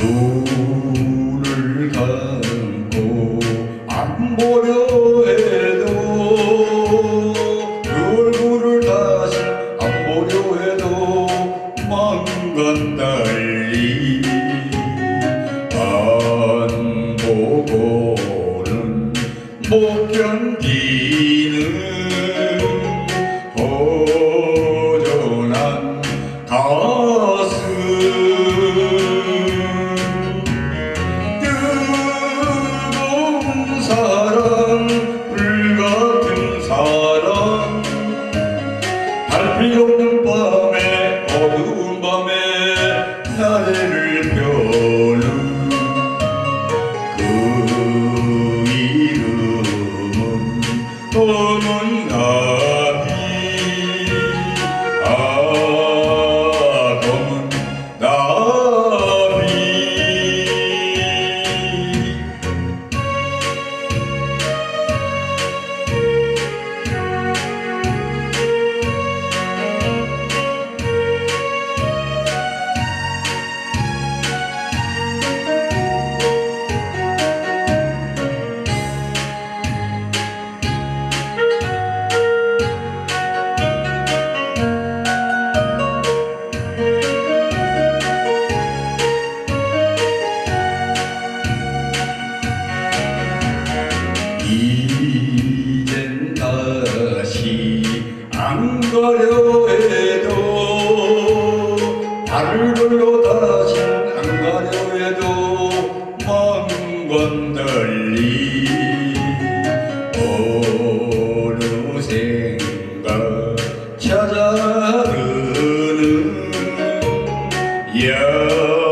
Música 이젠 다시 안 가려해도 발을 걸로 다시 안 가려해도 마음 건달리 어느 생각 찾아드는 야.